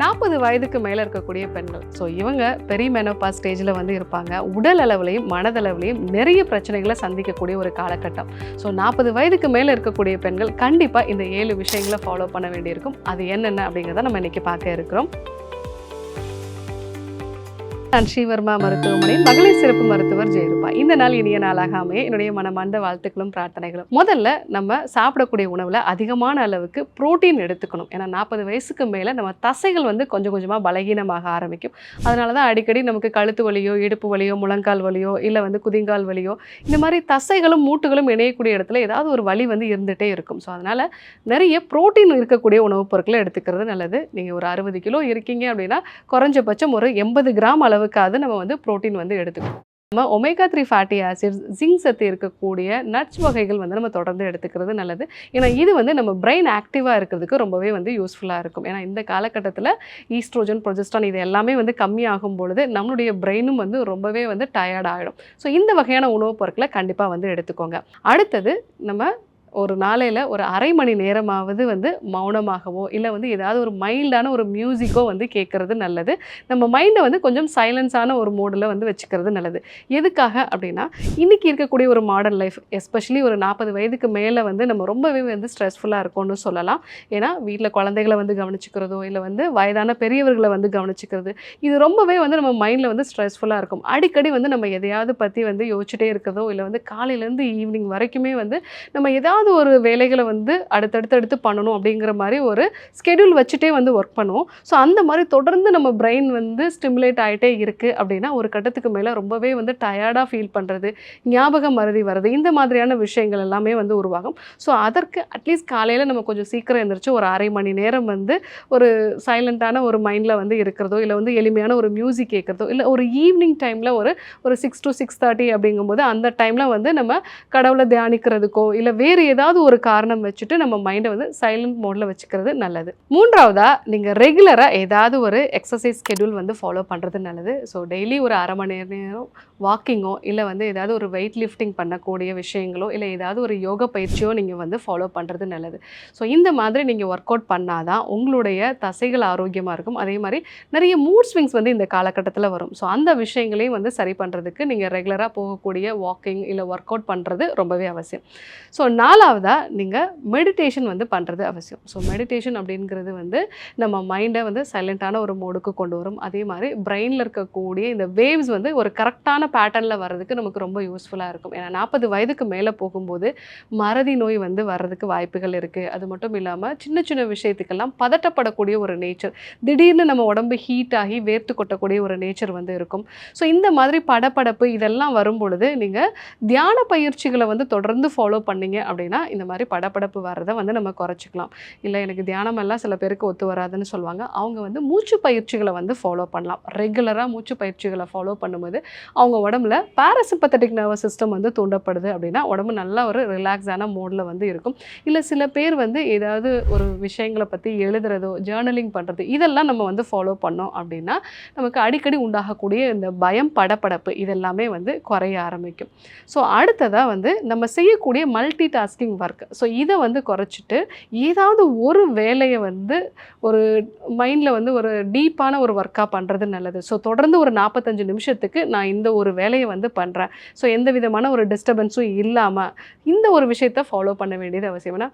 நாற்பது வயதுக்கு மேலே இருக்கக்கூடிய பெண்கள். ஸோ இவங்க பெரிய மெனோபா ஸ்டேஜில் வந்து இருப்பாங்க. உடல் அளவுலையும் மனதளவுலையும் நிறைய பிரச்சனைகளை சந்திக்கக்கூடிய ஒரு காலகட்டம். ஸோ நாற்பது வயதுக்கு மேலே இருக்கக்கூடிய பெண்கள் கண்டிப்பாக இந்த ஏழு விஷயங்களை ஃபாலோ பண்ண வேண்டியிருக்கும். அது என்னென்ன அப்படிங்கிறத நம்ம இன்றைக்கி பார்க்க இருக்கிறோம். நான் ஸ்ரீவர்மா மருத்துவமனையின் மகளிர் சிறப்பு மருத்துவர் ஜெயரூபா. இந்த நாள் இனிய நாளாக அமைய என்னுடைய மனமார்ந்த வாழ்த்துக்களும் பிரார்த்தனைகளும். முதல்ல நம்ம சாப்பிடக்கூடிய உணவில் அதிகமான அளவுக்கு புரோட்டீன் எடுத்துக்கணும். ஏன்னா நாற்பது வயசுக்கு மேலே நம்ம தசைகள் வந்து கொஞ்சம் கொஞ்சமாக பலகீனமாக ஆரம்பிக்கும். அதனால தான் அடிக்கடி நமக்கு கழுத்து வலியோ இடுப்பு வலியோ முழங்கால் வலியோ இல்லை வந்து குதிங்கால் வலியோ இந்த மாதிரி தசைகளும் மூட்டுகளும் இணையக்கூடிய இடத்துல ஏதாவது ஒரு வலி வந்து இருந்துகிட்டே இருக்கும். ஸோ அதனால் நிறைய புரோட்டீன் இருக்கக்கூடிய உணவுப் பொருட்களை எடுத்துக்கிறது நல்லது. நீங்கள் ஒரு அறுபது கிலோ இருக்கீங்க அப்படின்னா குறைஞ்சபட்சம் ஒரு எண்பது கிராம் அளவு அளவுக்காவது நம்ம வந்து புரோட்டீன் வந்து எடுத்துக்கணும். நம்ம omega three fatty acid zinc சத்து இருக்கக்கூடிய நட்ஸ் வகைகள் வந்து நம்ம தொடர்ந்து எடுத்துக்கிறது நல்லது. ஏன்னா இது வந்து நம்ம பிரெயின் ஆக்டிவாக இருக்கிறதுக்கு ரொம்பவே வந்து யூஸ்ஃபுல்லாக இருக்கும். ஏன்னா இந்த காலகட்டத்தில் ஈஸ்ட்ரோஜன் ப்ரொஜெஸ்ட்ரான் இது எல்லாமே வந்து கம்மியாகும் பொழுது நம்மளுடைய பிரெயினும் வந்து ரொம்பவே வந்து டயர்ட் ஆகிடும் ஸோ இந்த வகையான உணவுப் பொருட்களை கண்டிப்பாக வந்து எடுத்துக்கோங்க. அடுத்தது நம்ம ஒரு நாளையில் ஒரு அரை மணி நேரமாவது வந்து மௌனமாகவோ இல்லை வந்து ஏதாவது ஒரு மைல்டான ஒரு மியூசிக்கோ வந்து கேட்குறது நல்லது. நம்ம மைண்டை வந்து கொஞ்சம் சைலன்ஸான ஒரு மோடில் வந்து வச்சுக்கிறது நல்லது. எதுக்காக அப்படின்னா இன்றைக்கி இருக்கக்கூடிய ஒரு மாடர்ன் லைஃப் எஸ்பெஷலி ஒரு நாற்பது வயதுக்கு மேலே வந்து நம்ம ரொம்பவே வந்து ஸ்ட்ரெஸ்ஃபுல்லாக இருக்கும்னு சொல்லலாம். ஏன்னா வீட்டில் குழந்தைகளை வந்து கவனிச்சுக்கிறதோ இல்லை வந்து வயதான பெரியவர்களை வந்து கவனிச்சுக்கிறது இது ரொம்பவே வந்து நம்ம மைண்டில் வந்து ஸ்ட்ரெஸ்ஃபுல்லாக இருக்கும். அடிக்கடி வந்து நம்ம எதையாவது பற்றி வந்து யோசிச்சுட்டே இருக்கிறதோ இல்லை வந்து காலையிலேருந்து ஈவினிங் வரைக்குமே வந்து நம்ம எதாவது ஏதாவது ஒரு வேலைகளை வந்து அடுத்தடுத்து எடுத்து பண்ணணும் அப்படிங்கிற மாதிரி ஒரு ஸ்கெடியூல் வச்சுட்டே வந்து ஒர்க் பண்ணுவோம். ஸோ அந்த மாதிரி தொடர்ந்து நம்ம பிரெயின் வந்து ஸ்டிமுலேட் ஆகிட்டே இருக்குது அப்படின்னா ஒரு கட்டத்துக்கு மேலே ரொம்பவே வந்து டயர்டாக ஃபீல் பண்ணுறது ஞாபகம் மறதி வர்றது இந்த மாதிரியான விஷயங்கள் எல்லாமே வந்து உருவாகும். ஸோ அதற்கு அட்லீஸ்ட் காலையில் நம்ம கொஞ்சம் சீக்கிரம் எழுந்திரிச்சு ஒரு அரை மணி நேரம் வந்து ஒரு சைலண்ட்டான ஒரு மைண்டில் வந்து இருக்கிறதோ இல்லை வந்து எளிமையான ஒரு மியூசிக் கேட்குறதோ இல்லை ஒரு ஈவினிங் டைமில் ஒரு ஒரு சிக்ஸ் டு சிக்ஸ் தேர்ட்டி அப்படிங்கும்போது அந்த டைமில் வந்து நம்ம கடவுளை தியானிக்கிறதுக்கோ இல்லை வேறு ஏதாவது ஒரு காரணம் வச்சுட்டு நம்ம மைண்டை வந்து சைலண்ட் மோடில் வச்சுக்கிறது நல்லது. மூன்றாவதாக நீங்கள் ரெகுலராக ஏதாவது ஒரு எக்ஸசைஸ் ஸ்கெடியூல் வந்து ஃபாலோ பண்ணுறது நல்லது. ஸோ டெய்லி ஒரு அரை மணி நேரம் வாக்கிங்கோ இல்லை வந்து ஏதாவது ஒரு வெயிட் லிஃப்டிங் பண்ணக்கூடிய விஷயங்களோ இல்லை ஏதாவது ஒரு யோக பயிற்சியோ நீங்கள் வந்து ஃபாலோ பண்ணுறது நல்லது. ஸோ இந்த மாதிரி நீங்கள் ஒர்க் அவுட் பண்ணால் தான் உங்களுடைய தசைகள் ஆரோக்கியமாக இருக்கும். அதே மாதிரி நிறைய மூட் ஸ்விங்ஸ் வந்து இந்த காலகட்டத்தில் வரும். ஸோ அந்த விஷயங்களையும் வந்து சரி பண்ணுறதுக்கு நீங்கள் ரெகுலராக போகக்கூடிய வாக்கிங் இல்லை ஒர்க் அவுட் பண்ணுறது ரொம்பவே அவசியம். ஸோ நாலாவதாக நீங்கள் மெடிடேஷன் வந்து பண்ணுறது அவசியம். ஸோ மெடிடேஷன் அப்படிங்கிறது வந்து நம்ம மைண்டை வந்து சைலண்ட்டான ஒரு மோடுக்கு கொண்டு வரும். அதே மாதிரி பிரெயினில் இருக்கக்கூடிய இந்த வேவ்ஸ் வந்து ஒரு கரெக்டான பேட்டர்னில் வர்றதுக்கு நமக்கு ரொம்ப யூஸ்ஃபுல்லாக இருக்கும். ஏன்னா நாற்பது வயதுக்கு மேலே போகும்போது மறதி நோய் வந்து வர்றதுக்கு வாய்ப்புகள் இருக்குது அது மட்டும் இல்லாமல் சின்ன சின்ன விஷயத்துக்கெல்லாம் பதட்டப்படக்கூடிய ஒரு நேச்சர் திடீர்னு நம்ம உடம்பு ஹீட் ஆகி வேர்த்து கொட்டக்கூடிய ஒரு நேச்சர் வந்து இருக்கும். ஸோ இந்த மாதிரி படப்படப்பு இதெல்லாம் வரும் பொழுது நீங்கள் தியான பயிற்சிகளை வந்து தொடர்ந்து ஃபாலோ பண்ணீங்க அப்படின்னா இந்த மாதிரி படப்படப்பு வர்றதை வந்து நம்ம குறைச்சிக்கலாம். இல்லை எனக்கு தியானமெல்லாம் சில பேருக்கு ஒத்து வராதுன்னு சொல்லுவாங்க. அவங்க வந்து மூச்சு பயிற்சிகளை வந்து ஃபாலோ பண்ணலாம். ரெகுலராக மூச்சு பயிற்சிகளை ஃபாலோ பண்ணும்போது அவங்க உடம்புல பாராசிம்பத்தட்டிக் நர்வஸ் சிஸ்டம் வந்து தூண்டப்படுது அப்படின்னா உடம்பு நல்ல ஒரு ரிலாக்ஸான மோடில் வந்து இருக்கும். இல்லை சில பேர் வந்து ஏதாவது ஒரு விஷயங்களை பற்றி எழுதுறதோ ஜேர்னலிங் பண்ணுறது இதெல்லாம் நம்ம வந்து ஃபாலோ பண்ணோம் அப்படின்னா நமக்கு அடிக்கடி உண்டாகக்கூடிய இந்த பயம் படப்படப்பு இதெல்லாமே வந்து குறைய ஆரம்பிக்கும். ஸோ அடுத்ததாக வந்து நம்ம செய்யக்கூடிய multi task tasking work so இதை வந்து குறைச்சிட்டு ஏதாவது ஒரு வேலையை வந்து ஒரு மைண்டில் வந்து ஒரு டீப்பான ஒரு ஒர்க்காக பண்ணுறது நல்லது. ஸோ தொடர்ந்து ஒரு நாற்பத்தஞ்சு நிமிஷத்துக்கு நான் இந்த ஒரு வேலையை வந்து பண்ணுறேன் ஸோ எந்த விதமான ஒரு டிஸ்டர்பன்ஸும் இல்லாமல் இந்த ஒரு விஷயத்தை ஃபாலோ பண்ண வேண்டியது அவசியம். ஏன்னா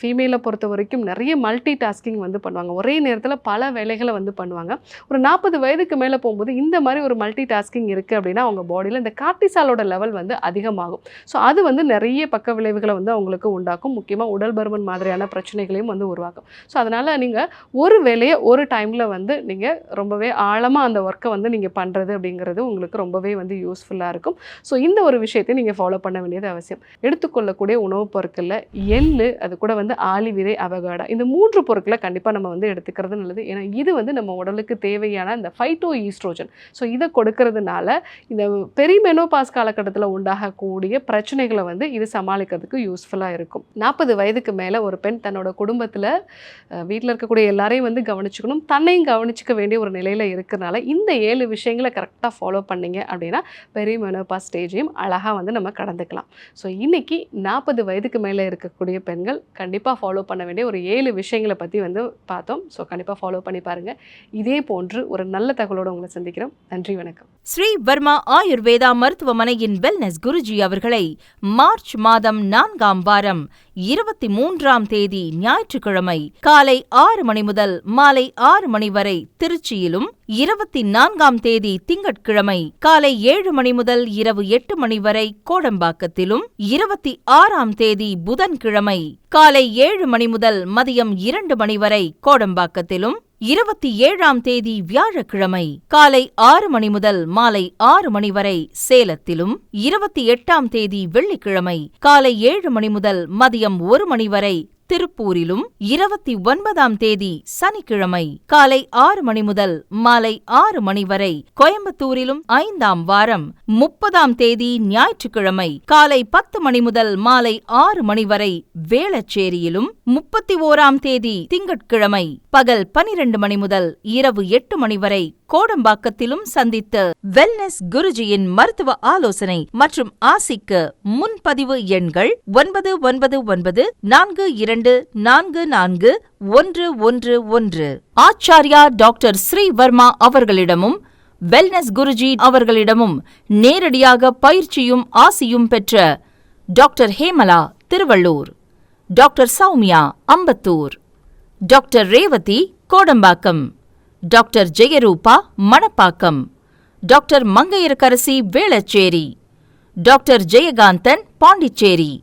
ஃபீமேலை பொறுத்த வரைக்கும் நிறைய மல்டி டாஸ்கிங் வந்து பண்ணுவாங்க. ஒரே நேரத்தில் பல வேலைகளை வந்து பண்ணுவாங்க. ஒரு நாற்பது வயதுக்கு மேலே போகும்போது இந்த மாதிரி ஒரு மல்டி டாஸ்கிங் இருக்குது அப்படின்னா அவங்க பாடியில் இந்த கார்டிசாலோட லெவல் வந்து அதிகமாகும். ஸோ அது வந்து நிறைய பக்க விளைவுகளை வந்து அவங்க உங்களுக்கு உண்டாக்கும். முக்கியமாக உடல் பருமன் மாதிரியான பிரச்சனைகளையும் வந்து உருவாக்கும். ஸோ அதனால் நீங்கள் ஒரு வேலையை ஒரு டைமில் வந்து நீங்கள் ரொம்பவே ஆழமாக அந்த ஒர்க்கை வந்து நீங்கள் பண்ணுறது அப்படிங்கிறது உங்களுக்கு ரொம்பவே வந்து யூஸ்ஃபுல்லாக இருக்கும். ஸோ இந்த ஒரு விஷயத்தை நீங்கள் ஃபாலோ பண்ண வேண்டியது அவசியம். எடுத்துக்கொள்ளக்கூடிய உணவுப் பொருட்களில் எள்ளு அது கூட வந்து ஆளி விதை அவகாடா இந்த மூன்று பொருட்களை கண்டிப்பாக நம்ம வந்து எடுத்துக்கிறது நல்லது. ஏன்னா இது வந்து நம்ம உடலுக்கு தேவையான இந்த ஃபைட்டோ ஈஸ்ட்ரோஜன் ஸோ இதை கொடுக்கறதுனால இந்த பெரிமெனோபாஸ் காலகட்டத்தில் உண்டாகக்கூடிய பிரச்சனைகளை வந்து இது சமாளிக்கிறதுக்கு யூஸ்ஃபுல் யூஸ்ஃபுல்லாக இருக்கும். நாற்பது வயதுக்கு மேலே ஒரு பெண் தன்னோட குடும்பத்தில் வீட்டில் இருக்கக்கூடிய எல்லாரையும் வந்து கவனிச்சுக்கணும். தன்னையும் கவனிச்சிக்க வேண்டிய ஒரு நிலையில் இருக்கிறனால இந்த ஏழு விஷயங்களை கரெக்டாக ஃபாலோ பண்ணீங்க அப்படின்னா பெரிய மெனோபா ஸ்டேஜையும் அழகாக வந்து நம்ம கடந்துக்கலாம். ஸோ இன்னைக்கு நாற்பது வயதுக்கு மேலே இருக்கக்கூடிய பெண்கள் கண்டிப்பாக ஃபாலோ பண்ண வேண்டிய ஒரு ஏழு விஷயங்களை பற்றி வந்து பார்த்தோம். ஸோ கண்டிப்பாக ஃபாலோ பண்ணி பாருங்கள் இதே போன்று ஒரு நல்ல தகவலோடு உங்களை சந்திக்கிறோம். நன்றி வணக்கம். ஸ்ரீ வர்மா ஆயுர்வேதா மருத்துவமனையின் வெல்னஸ் குருஜி அவர்களை மார்ச் மாதம் நான்காம் வாரம் இருபத்தி மூன்றாம் தேதி ஞாயிற்றுக்கிழமை காலை ஆறு மணி முதல் மாலை ஆறு மணி வரை திருச்சியிலும் இருபத்தி நான்காம் தேதி திங்கட்கிழமை காலை ஏழு மணி முதல் இரவு எட்டு மணி வரை கோடம்பாக்கத்திலும் இருபத்தி ஆறாம் தேதி புதன்கிழமை காலை ஏழு மணி முதல் மதியம் இரண்டு மணி வரை கோடம்பாக்கத்திலும் இருபத்தி ஏழாம் தேதி வியாழக்கிழமை காலை ஆறு மணி முதல் மாலை ஆறு மணி வரை சேலத்திலும் இருபத்தி எட்டாம் தேதி வெள்ளிக்கிழமை காலை ஏழு மணி முதல் மதியம் ஒரு மணி வரை திருப்பூரிலும் இருபத்தி ஒன்பதாம் தேதி சனிக்கிழமை காலை ஆறு மணி முதல் மாலை ஆறு மணி வரை கோயம்புத்தூரிலும் ஐந்தாம் வாரம் முப்பதாம் தேதி ஞாயிற்றுக்கிழமை காலை பத்து மணி முதல் மாலை ஆறு மணி வரை வேளச்சேரியிலும் முப்பத்தி ஓராம் தேதி திங்கட்கிழமை பகல் பனிரெண்டு மணி முதல் இரவு எட்டு மணி வரை கோடம்பாக்கத்திலும் சந்தித்து வெல்னஸ் குருஜியின் மருத்துவ ஆலோசனை மற்றும் ஆசிக்கு முன்பதிவு எண்கள் ஒன்பது ஒன்பது ஒன்பது நான்கு இரண்டு நான்கு நான்கு ஒன்று ஒன்று ஒன்று. ஆச்சாரியா டாக்டர் ஸ்ரீவர்மா அவர்களிடமும் வெல்னஸ் குருஜி அவர்களிடமும் நேரடியாக பயிற்சியும் ஆசியும் பெற்ற doctor Hemala Thiruvallur. Doctor Soumya Ambattur. Doctor Revathi Kodambakkam. Doctor Jayarupa Manapakkam. Doctor Mangaiyarkarasi Velachery. Doctor Jayakanthan Pondicherry.